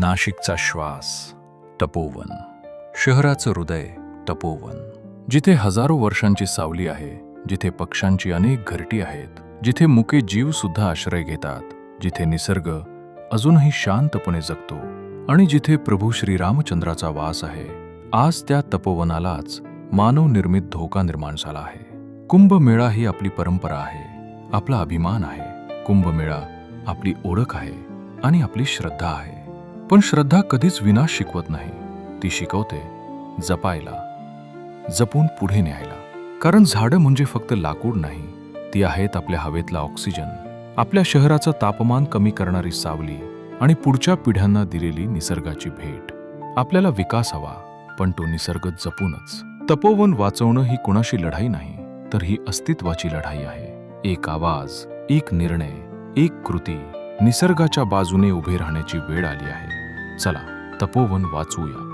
नाशिकचा श्वास तपोवन. शहराचं हृदय तपोवन. जिथे हजारो वर्षांची सावली आहे जिथे पक्ष्यांची अनेक घरटी आहेत जिथे मुके जीव सुद्धा आश्रय घेतात जिथे निसर्ग अजूनही शांतपणे जगतो आणि जिथे प्रभू श्रीरामचंद्राचा वास आहे आज त्या तपोवनालाच मानवनिर्मित धोका निर्माण झाला आहे. कुंभमेळा ही आपली परंपरा आहे आपला अभिमान आहे. कुंभमेळा आपली ओळख आहे आणि आपली श्रद्धा आहे. पण श्रद्धा कधीच विनाश शिकवत नाही. ती शिकवते जपायला जपून पुढे न्यायला. कारण झाडं म्हणजे फक्त लाकूड नाही ती आहेत आपल्या हवेतला ऑक्सिजन. आपल्या शहराचं तापमान कमी करणारी सावली आणि पुढच्या पिढ्यांना दिलेली निसर्गाची भेट. आपल्याला विकास हवा पण तो निसर्ग जपूनच. तपोवन वाचवणं ही कुणाशी लढाई नाही तर ही अस्तित्वाची लढाई आहे. एक आवाज एक निर्णय एक कृती निसर्गाच्या बाजूने उभे राहण्याची वेळ आली आहे. चला तपोवन वाचूया.